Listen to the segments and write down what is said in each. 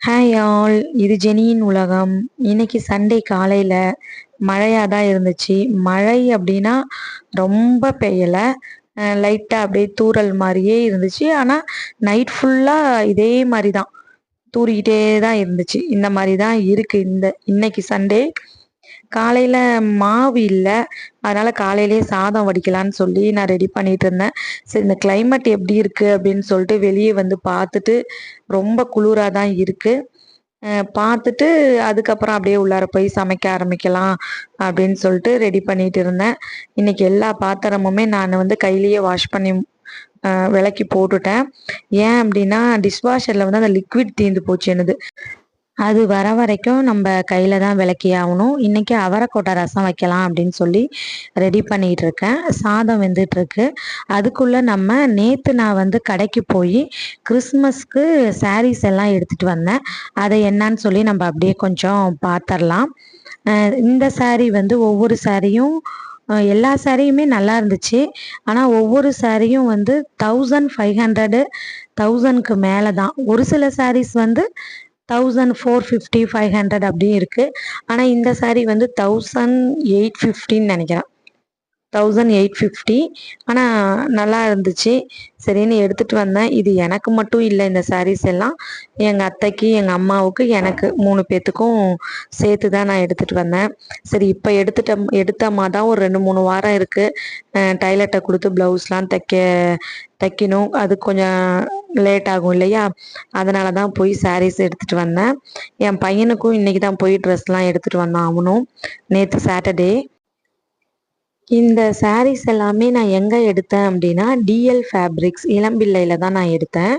Hi all இது ஜெனியின் உலகம். இன்னைக்கு சண்டே காலையில் மழையாக தான் இருந்துச்சு. மழை அப்படின்னா ரொம்ப பெய்யலை. லைட்டாக அப்படியே தூறல் மாதிரியே இருந்துச்சு. ஆனால் நைட் ஃபுல்லாக இதே மாதிரி தான் தூறிக்கிட்டே தான் இருந்துச்சு. இந்த மாதிரி தான் இருக்குது இந்த இன்னைக்கு சண்டே காலையில் மாவு இல்லை. அதனால் காலையிலேயே சாதம் வடிக்கலான்னு சொல்லி நான் ரெடி பண்ணிட்டு இருந்தேன். சரி இந்த கிளைமேட் எப்படி இருக்குது அப்படின்னு சொல்லிட்டு வெளியே வந்து பார்த்துட்டு ரொம்ப குளிராக தான் இருக்குது பார்த்துட்டு அதுக்கப்புறம் அப்படியே உள்ளார போய் சமைக்க ஆரம்பிக்கலாம் அப்படின்னு சொல்லிட்டு ரெடி பண்ணிட்டு இருந்தேன். இன்னைக்கு எல்லா பாத்திரமுமே நான் வந்து கையிலேயே வாஷ் பண்ணி விளக்கி போட்டுட்டேன். ஏன் அப்படின்னா டிஷ்வாஷரில் வந்து அந்த லிக்விட் தீர்ந்து போச்சு என்னது? அது வர வரைக்கும் நம்ம கையில தான் விளக்கி ஆகணும். இன்னைக்கு அவரைக்கோட்டை ரசம் வைக்கலாம் அப்படின்னு சொல்லி ரெடி பண்ணிட்டு இருக்கேன். சாதம் வெந்துட்டு இருக்கு. அதுக்குள்ள நம்ம நேத்து நான் வந்து கடைக்கு போய் கிறிஸ்மஸ்க்கு சாரீஸ் எல்லாம் எடுத்துட்டு வந்தேன். அதை என்னன்னு சொல்லி நம்ம அப்படியே கொஞ்சம் பார்த்துடலாம் இந்த saree வந்து ஒவ்வொரு சாரியும் எல்லா சாரியுமே நல்லா இருந்துச்சு. ஆனால் ஒவ்வொரு சாரியும் வந்து தௌசண்ட் ஃபைவ் ஹண்ட்ரடு தௌசண்ட்க்கு மேலே தான் ஒரு சில சாரீஸ் வந்து thousand four fifty five hundred அப்படியும் இருக்குது ஆனால் இந்த சாரீ வந்து தௌசண்ட் எயிட் ஃபிஃப்டின்னு நினைக்கிறேன். தௌசண்ட் எயிட் ஃபிஃப்டி ஆனால் நல்லா இருந்துச்சு. சரின்னு எடுத்துகிட்டு வந்தேன். இது எனக்கு மட்டும் இல்லை இந்த சாரீஸ் எல்லாம். எங்கள் அத்தைக்கு எங்கள் அம்மாவுக்கு எனக்கு மூணு பேர்த்துக்கும் சேர்த்து தான் நான் எடுத்துகிட்டு வந்தேன். சரி இப்போ எடுத்துட்ட எடுத்தம்மா தான் ஒரு ரெண்டு மூணு வாரம் இருக்குது டைலர்ட்டை கொடுத்து ப்ளவுஸ்லாம் தைக்க தைக்கணும். அது கொஞ்சம் லேட் ஆகும் இல்லையா? அதனால தான் போய் சாரீஸ் எடுத்துகிட்டு வந்தேன். என் பையனுக்கும் இன்றைக்கி தான் போய் ட்ரெஸ்லாம் எடுத்துகிட்டு வந்தான் அவனும். நேற்று சாட்டர்டே இந்த சாரீஸ் எல்லாமே நான் எங்கே எடுத்தேன் அப்படின்னா டிஎல் ஃபேப்ரிக்ஸ் இளம்பிள்ளையில் தான் நான் எடுத்தேன்.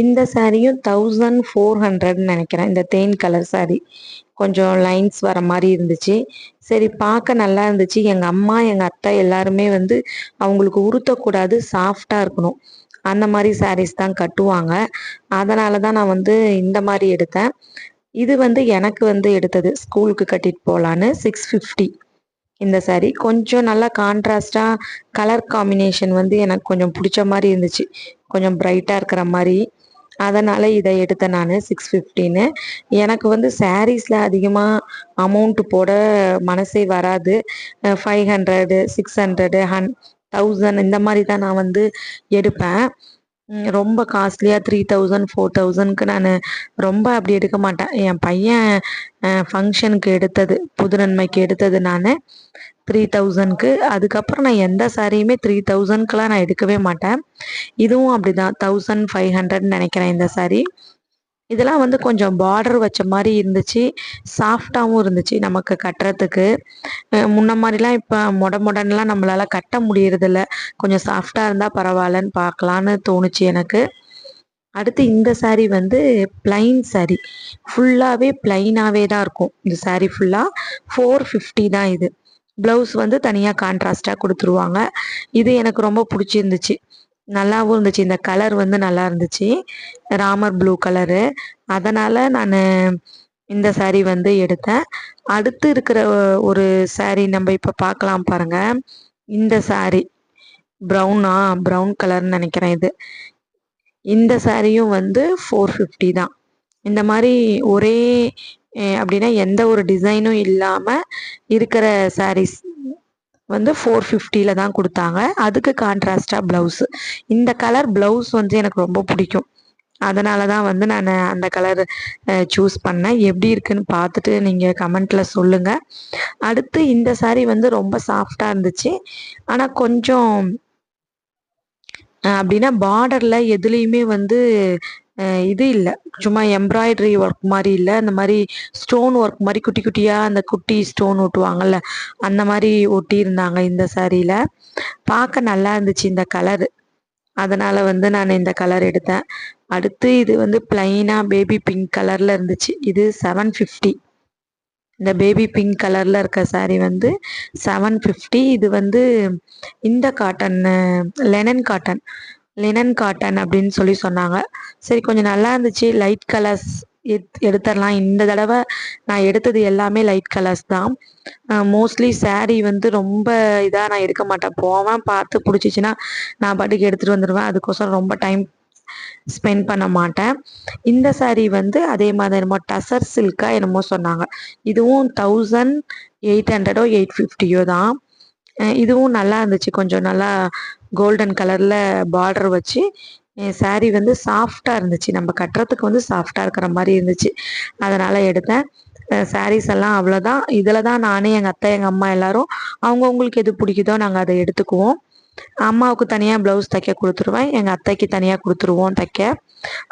இந்த சாரியும் தௌசண்ட் ஃபோர் ஹண்ட்ரட்னு நினைக்கிறேன் இந்த தேன் கலர் சாரி கொஞ்சம் லைன்ஸ் வர மாதிரி இருந்துச்சு. சரி பார்க்க நல்லா இருந்துச்சு. எங்கள் அம்மா எங்கள் அத்தை எல்லாருமே வந்து அவங்களுக்கு உறுத்தக்கூடாது சாஃப்டாக இருக்கணும். அந்த மாதிரி சாரீஸ் தான் கட்டுவாங்க. அதனால தான் நான் வந்து இந்த மாதிரி எடுத்தேன். இது வந்து எனக்கு வந்து எடுத்தது ஸ்கூலுக்கு கட்டிட்டு போகலான்னு சிக்ஸ் ஃபிஃப்டி இந்த saree. கொஞ்சம் நல்லா கான்ட்ராஸ்டாக கலர் காம்பினேஷன் வந்து எனக்கு கொஞ்சம் பிடிச்ச மாதிரி இருந்துச்சு. கொஞ்சம் பிரைட்டாக இருக்கிற மாதிரி. அதனால் இதை எடுத்தேன் நான் சிக்ஸ் ஃபிஃப்டின்னு எனக்கு வந்து சாரீஸில் அதிகமாக அமௌண்ட் போட மனசே வராது. ஃபைவ் ஹண்ட்ரடு சிக்ஸ் ஹண்ட்ரடு ஹன் தௌசண்ட் இந்த மாதிரி தான் நான் வந்து எடுப்பேன். ரொம்ப காஸ்ட்லியாக த்ரீ தௌசண்ட் ஃபோர் தௌசண்ட்க்கு நான் ரொம்ப அப்படி எடுக்க மாட்டேன். என் பையன் ஃபங்க்ஷனுக்கு எடுத்தது புது நன்மைக்கு எடுத்தது நான் த்ரீ தௌசண்ட்க்கு அதுக்கப்புறம் நான் எந்த சாரியுமே த்ரீ தௌசண்ட்க்கெலாம் நான் எடுக்கவே மாட்டேன். இதுவும் அப்படி தான் தௌசண்ட் ஃபைவ் ஹண்ட்ரட்னு நினைக்கிறேன் இந்த saree. இதெல்லாம் வந்து கொஞ்சம் பார்டர் வச்ச மாதிரி இருந்துச்சு. சாஃப்டாகவும் இருந்துச்சு நமக்கு கட்டுறதுக்கு. முன்ன மாதிரிலாம் இப்போ மொட மொடன்லாம் நம்மளால் கட்ட முடியறதில்ல. கொஞ்சம் சாஃப்டாக இருந்தால் பரவாயில்லன்னு பார்க்கலான்னு தோணுச்சு எனக்கு. அடுத்து இந்த saree வந்து பிளைன் saree. ஃபுல்லாகவே பிளைனாகவே தான் இருக்கும். இந்த saree ஃபுல்லாக ஃபோர் ஃபிஃப்டி தான் இது. ப்ளவுஸ் வந்து தனியாக கான்ட்ராஸ்டாக கொடுத்துருவாங்க. இது எனக்கு ரொம்ப பிடிச்சிருந்துச்சு. நல்லாவும் இருந்துச்சு. இந்த கலர் வந்து நல்லா இருந்துச்சு. ராமர் ப்ளூ கலரு அதனால் நான் இந்த சாரீ வந்து எடுத்தேன். அடுத்து இருக்கிற ஒரு சாரீ நம்ம இப்போ பார்க்கலாம் பாருங்கள் இந்த சாரீ ப்ரௌனா ப்ரௌன் கலர்னு நினைக்கிறேன் இது. இந்த சாரியும் வந்து ஃபோர் ஃபிஃப்டி தான். இந்த மாதிரி ஒரே அப்படின்னா எந்த ஒரு டிசைனும் இல்லாமல் இருக்கிற சாரீஸ் வந்து ஃபோர் ஃபிஃப்டியில் தான் கொடுத்தாங்க. அதுக்கு கான்ட்ராஸ்டாக ப்ளவுஸு இந்த கலர் ப்ளவுஸ் வந்து எனக்கு ரொம்ப பிடிக்கும். அதனால தான் வந்து நான் அந்த கலர் சூஸ் பண்ணேன். எப்படி இருக்குன்னு பார்த்துட்டு நீங்கள் கமெண்ட்டில் சொல்லுங்கள் அடுத்து இந்த சாரீ வந்து ரொம்ப சாஃப்டாக இருந்துச்சு. ஆனால் கொஞ்சம் அப்படின்னா பார்டரில் எதுலேயுமே வந்து இது இல்லை. சும்மா எம்ப்ராய்டரி ஒர்க் மாதிரி இல்லை. இந்த மாதிரி ஸ்டோன் ஒர்க் மாதிரி குட்டி குட்டியாக அந்த குட்டி ஸ்டோன் ஒட்டுவாங்கல்ல அந்த மாதிரி ஒட்டி இருந்தாங்க இந்த சாரியில் பார்க்க நல்லா இருந்துச்சு இந்த கலரு அதனால் வந்து நான் இந்த கலர் எடுத்தேன். அடுத்து இது வந்து பிளைனாக பேபி பிங்க் கலரில் இருந்துச்சு. இது செவன் ஃபிஃப்டி இந்த பேபி பிங்க் கலரில் இருக்க saree வந்து செவன் ஃபிஃப்டி இது வந்து இந்த cotton linen cotton linen cotton அப்படின்னு சொல்லி சொன்னாங்க. சரி கொஞ்சம் நல்லா இருந்துச்சு. லைட் கலர்ஸ் எத் எடுத்துடலாம் இந்த தடவை நான் எடுத்தது எல்லாமே லைட் கலர்ஸ் தான். மோஸ்ட்லி saree வந்து ரொம்ப இதாக நான் எடுக்க மாட்டேன். போவேன் பார்த்து பிடிச்சிச்சின்னா நான் பாட்டுக்கு எடுத்துகிட்டு வந்துடுவேன் அதுக்கோசரம் ரொம்ப டைம் ஸ்பெண்ட் பண்ண மாட்டேன். இந்த saree வந்து அதே மாதிரி என்னமோ டசர் சில்கா என்னமோ சொன்னாங்க. இதுவும் தௌசண்ட் எயிட் ஹண்ட்ரடோ எயிட் ஃபிஃப்டியோ தான். இதுவும் நல்லா இருந்துச்சு. கொஞ்சம் நல்லா கோல்டன் கலரில் பார்டர் வச்சு சாரீ வந்து சாஃப்டாக இருந்துச்சு. நம்ம கட்டுறதுக்கு வந்து சாஃப்டாக இருக்கிற மாதிரி இருந்துச்சு. அதனால் எடுத்தேன். சாரீஸ் எல்லாம் அவ்வளோதான் இதில் தான் நானே எங்கள் அத்தை எங்கள் அம்மா எல்லாரும் அவங்கவுங்களுக்கு எது பிடிக்குதோ நாங்கள் அதை எடுத்துக்குவோம். அம்மாவுக்கு தனியாக ப்ளவுஸ் தைக்க கொடுத்துருவேன். எங்கள் அத்தைக்கு தனியாக கொடுத்துருவோம் தைக்க.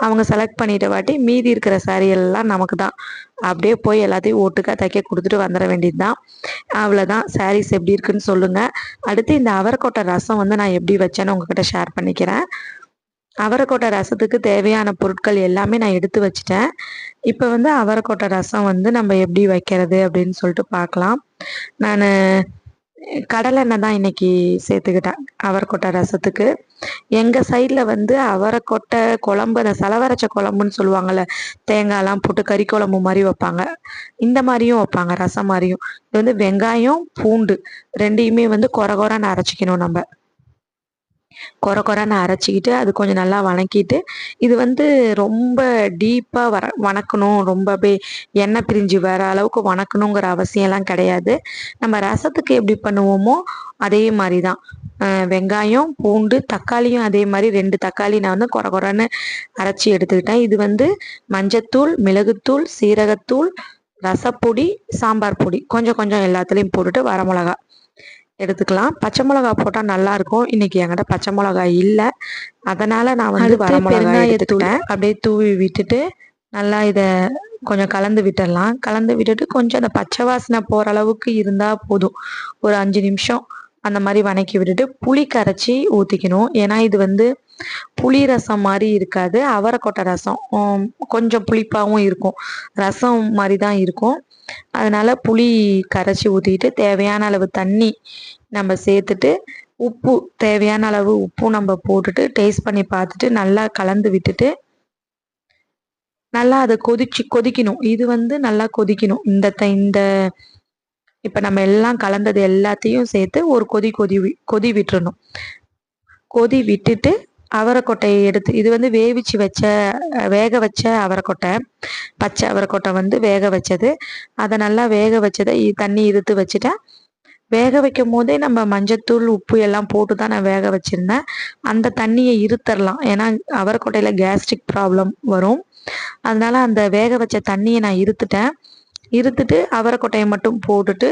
அவங்க செலக்ட் பண்ணிட்ட வாட்டி மீதி இருக்கிற சாரீ எல்லாம் நமக்கு தான் அப்படியே போய் எல்லாத்தையும் ஒட்டுக்கா தைக்க கொடுத்துட்டு வந்துட வேண்டியது தான் அவ்வளோதான் சாரீஸ் எப்படி இருக்குன்னு சொல்லுங்கள் அடுத்து இந்த அவரைக்கொட்டை ரசம் வந்து நான் எப்படி வச்சேன்னு உங்ககிட்ட ஷேர் பண்ணிக்கிறேன். அவரைக்கொட்டை ரசத்துக்கு தேவையான பொருட்கள் எல்லாமே நான் எடுத்து வச்சிட்டேன். இப்போ வந்து அவரைக்கொட்டை ரசம் வந்து நம்ம எப்படி வைக்கிறது அப்படின்னு சொல்லிட்டு பார்க்கலாம். நான் கடலெண்ணெய் தான் இன்னைக்கு சேர்த்துக்கிட்டேன் அவரைக்கொட்டை ரசத்துக்கு. எங்கள் சைடில் வந்து அவரைக்கொட்டை குழம்பு அந்த செலவரைச்ச குழம்புன்னு சொல்லுவாங்கள்ல தேங்காய்லாம் போட்டு கறி குழம்பு மாதிரி வைப்பாங்க. இந்த மாதிரியும் வைப்பாங்க ரசம் மாதிரியும். இது வந்து வெங்காயம் பூண்டு ரெண்டையுமே வந்து கொர கொரன்னு அரைச்சிக்கணும் நம்ம. கொர கொரன்னு அரைச்சிக்கிட்டு அது கொஞ்சம் நல்லா வணக்கிட்டு இது வந்து ரொம்ப டீப்பாக வர வணக்கணும். ரொம்ப அப்படியே எண்ணெய் பிரிஞ்சு வர அளவுக்கு வணக்கணுங்கிற அவசியம்லாம் கிடையாது. நம்ம ரசத்துக்கு எப்படி பண்ணுவோமோ அதே மாதிரி தான் வெங்காயம் பூண்டு தக்காளியும் அதே மாதிரி ரெண்டு தக்காளி நான் வந்து கொர கொரன்னு அரைச்சி எடுத்துக்கிட்டேன். இது வந்து மஞ்சத்தூள் மிளகுத்தூள் சீரகத்தூள் ரசப்பொடி சாம்பார் பொடி கொஞ்சம் கொஞ்சம் எல்லாத்துலேயும் போட்டுட்டு வரமிளகா எடுத்துக்கலாம். பச்சை மிளகா போட்டால் நல்லா இருக்கும் இன்னைக்கு என்கிட்ட பச்சை மிளகா இல்லை. அதனால நான் வந்து வரமிளகா பெருங்காயத்தூள். எடுத்துக்கிட்டேன். அப்படியே தூவி விட்டுட்டு நல்லா இதை கொஞ்சம் கலந்து விட்டுடலாம். கலந்து விட்டுட்டு கொஞ்சம் அந்த பச்சை வாசனை போகிற அளவுக்கு இருந்தால் போதும். ஒரு அஞ்சு நிமிஷம் அந்த மாதிரி வணக்கி விட்டுட்டு புளி கரைச்சி ஊற்றிக்கணும் ஏன்னா இது வந்து புளி ரசம் மாதிரி இருக்காது. அவரைக்கொட்டை ரசம். கொஞ்சம் புளிப்பாகவும் இருக்கும். ரசம் மாதிரி தான் இருக்கும். அதனால புளி கரைச்சி ஊற்றிட்டு தேவையான அளவு தண்ணி நம்ம சேர்த்துட்டு உப்பு தேவையான அளவு உப்பும் நம்ம போட்டுட்டு டேஸ்ட் பண்ணி பார்த்துட்டு நல்லா கலந்து விட்டுட்டு நல்லா அதை கொதிச்சு கொதிக்கணும். இது வந்து நல்லா கொதிக்கணும். இந்த த- இந்த இப்போ நம்ம எல்லாம் கலந்தது எல்லாத்தையும் சேர்த்து ஒரு கொதி கொதி வி- கொதி விட்டுறணும். கொதி விட்டுட்டு அவரைக்கொட்டையை எடுத்து இது வந்து வேவிச்சு வச்ச வேக வச்ச அவரைக்கொட்டை பச்சை அவரைக்கொட்டை வந்து வேக வச்சது. அதை நல்லா வேக வச்சதை தண்ணி இருத்து வச்சுட்டேன் வேக வைக்கும் போதே நம்ம மஞ்சத்தூள் உப்பு எல்லாம் போட்டு தான் நான் வேக வச்சிருந்தேன். அந்த தண்ணியை இருத்தரலாம். ஏன்னா அவரைக்கொட்டையில் கேஸ்ட்ரிக் ப்ராப்ளம் வரும். அதனால அந்த வேக வச்ச தண்ணியை நான் இருத்துட்டேன். இருத்துட்டு அவரைக்கொட்டையை மட்டும் போட்டுட்டு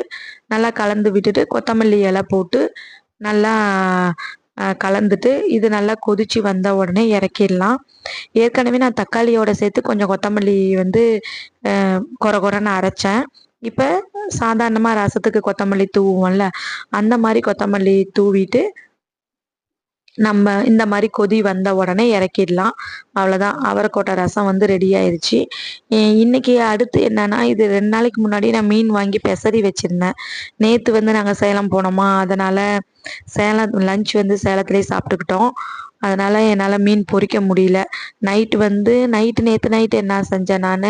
நல்லா கலந்து விட்டுட்டு கொத்தமல்லி இலை போட்டு நல்லா கலந்துட்டு இது நல்லா கொதிச்சு வந்த உடனே இறக்கிடலாம். ஏற்கனவே நான் தக்காளியோட சேர்த்து கொஞ்சம் கொத்தமல்லி வந்து குறை கொர கொரன்னு அரைச்சேன். இப்போ சாதாரணமாக ரசத்துக்கு கொத்தமல்லி தூவுவோம்ல அந்த மாதிரி கொத்தமல்லி தூவிட்டு நம்ம இந்த மாதிரி கொதி வந்த உடனே இறக்கிடலாம். அவ்வளோதான் அவரைக்கோட்டை ரசம் வந்து ரெடி ஆயிடுச்சு இன்னைக்கு அடுத்து என்னன்னா இது ரெண்டு நாளைக்கு முன்னாடி நான் மீன் வாங்கி பெசரி வச்சிருந்தேன். நேற்று வந்து நாங்கள் சேலம் போனோமா அதனால சேலம் லஞ்ச் வந்து சேலத்துலேயே சாப்பிட்டுக்கிட்டோம். அதனால என்னால் மீன் பொறிக்க முடியல. நைட்டு வந்து நைட்டு நேற்று நைட்டு என்ன செஞ்சேன் நான்?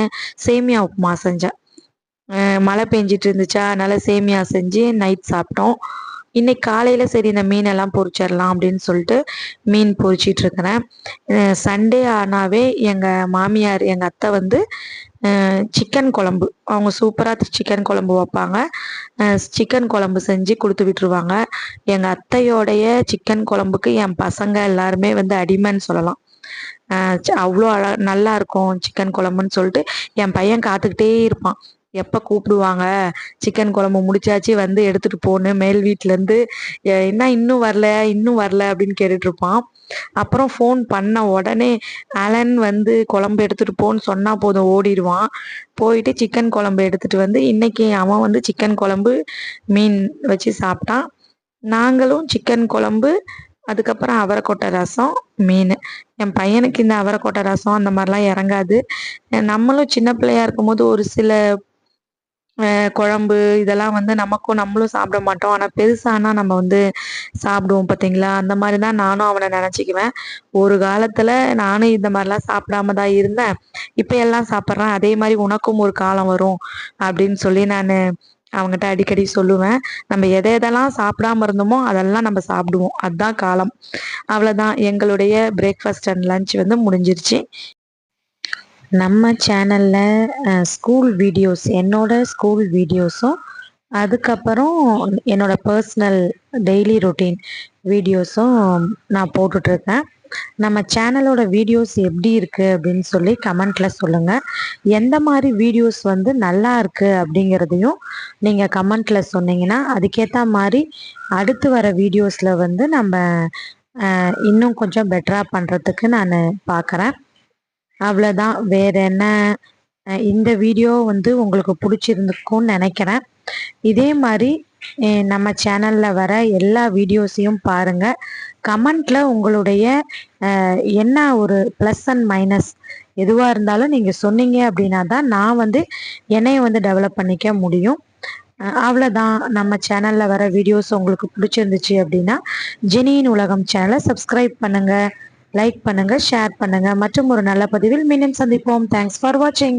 சேமியா உப்புமா செஞ்சேன். மழை பெஞ்சிட்டு இருந்துச்சா அதனால சேமியா செஞ்சு நைட் சாப்பிட்டோம். இன்னைக்கு காலையில் சரி இந்த மீனெல்லாம் பொறிச்சிடலாம் அப்படின்னு சொல்லிட்டு மீன் பொறிச்சிட்டு இருக்கிறேன். சண்டே ஆனாவே எங்கள் மாமியார் எங்கள் அத்தை வந்து சிக்கன் குழம்பு. அவங்க சூப்பராக சிக்கன் குழம்பு வைப்பாங்க. சிக்கன் குழம்பு செஞ்சு கொடுத்து விட்டுருவாங்க. எங்கள் அத்தையோடைய சிக்கன் குழம்புக்கு என் பசங்க எல்லாருமே வந்து அடிமைன்னு சொல்லலாம். அவ்வளோ அழ நல்லா இருக்கும் சிக்கன் குழம்புன்னு சொல்லிட்டு என் பையன் காத்துக்கிட்டே இருப்பான். எப்போ கூப்பிடுவாங்க? சிக்கன் குழம்பு முடிச்சாச்சு வந்து எடுத்துட்டு போன்னு மேல் வீட்டிலேருந்து என்ன இன்னும் வரல? இன்னும் வரல? அப்படின்னு கேட்டுட்ருப்பான் அப்புறம் ஃபோன் பண்ண உடனே அலன் வந்து குழம்பு எடுத்துட்டு போன்னு சொன்னா போதும் ஓடிடுவான். போயிட்டு சிக்கன் குழம்பு எடுத்துட்டு வந்து இன்னைக்கு அவன் வந்து சிக்கன் குழம்பு மீன் வச்சு சாப்பிட்டான். நாங்களும் சிக்கன் குழம்பு அதுக்கப்புறம் அவரைக்கொட்டை ரசம் மீன். என் பையனுக்கு இந்த அவரைக்கொட்டை ரசம் அந்த மாதிரிலாம் இறங்காது. நம்மளும் சின்ன பிள்ளையா இருக்கும்போது ஒரு சில குழம்பு இதெல்லாம் வந்து நமக்கும் நம்மளும் சாப்பிட மாட்டோம். ஆனால் பெருசானா நம்ம வந்து சாப்பிடுவோம் பார்த்தீங்களா அந்த மாதிரி தான் நானும் அவனை நினச்சிக்குவேன். ஒரு காலத்தில் நானும் இந்த மாதிரிலாம் சாப்பிடாம தான் இருந்தேன். இப்போ எல்லாம் சாப்பிட்றேன். அதே மாதிரி உனக்கும் ஒரு காலம் வரும் அப்படின்னு சொல்லி நான் அவங்ககிட்ட அடிக்கடி சொல்லுவேன். நம்ம எதை எதெல்லாம் சாப்பிடாம இருந்தோமோ அதெல்லாம் நம்ம சாப்பிடுவோம். அதுதான் காலம். அவ்வளோதான் எங்களுடைய பிரேக்ஃபாஸ்ட் அண்ட் லஞ்ச் வந்து முடிஞ்சிருச்சு. நம்ம சேனலில் ஸ்கூல் வீடியோஸ் என்னோட ஸ்கூல் வீடியோஸும் அதுக்கப்புறம் என்னோட பர்சனல் டெய்லி ரொட்டீன் வீடியோஸும் நான் போட்டுட்ருக்கேன். நம்ம சேனலோட வீடியோஸ் எப்படி இருக்குது அப்படின்னு சொல்லி கமெண்ட்டில் சொல்லுங்கள் எந்த மாதிரி வீடியோஸ் வந்து நல்லா இருக்குது அப்படிங்கிறதையும் நீங்கள் கமெண்ட்டில் சொன்னீங்கன்னா அதுக்கேற்ற மாதிரி அடுத்து வர வீடியோஸில் வந்து நம்ம இன்னும் கொஞ்சம் பெட்டராக பண்ணுறதுக்கு நான் பார்க்குறேன் அவ்வளோதான் வேறு என்ன? இந்த வீடியோ வந்து உங்களுக்கு பிடிச்சிருந்துக்கும்னு நினைக்கிறேன். இதே மாதிரி நம்ம சேனலில் வர எல்லா வீடியோஸையும் பாருங்கள் கமெண்ட்டில் உங்களுடைய என்ன ஒரு ப்ளஸ் அண்ட் மைனஸ் எதுவாக இருந்தாலும் நீங்கள் சொன்னீங்க அப்படின்னா தான் நான் வந்து என்னையை வந்து டெவலப் பண்ணிக்க முடியும். அவ்வளோதான் நம்ம சேனலில் வர வீடியோஸ் உங்களுக்கு பிடிச்சிருந்துச்சு அப்படின்னா ஜெனியின் உலகம் சேனலை சப்ஸ்கிரைப் பண்ணுங்கள் லைக் பண்ணுங்கள் ஷேர் பண்ணுங்கள் மற்றும் ஒரு நல்ல பதிவில் மீண்டும் சந்திப்போம். தேங்க்ஸ் ஃபார் வாட்சிங்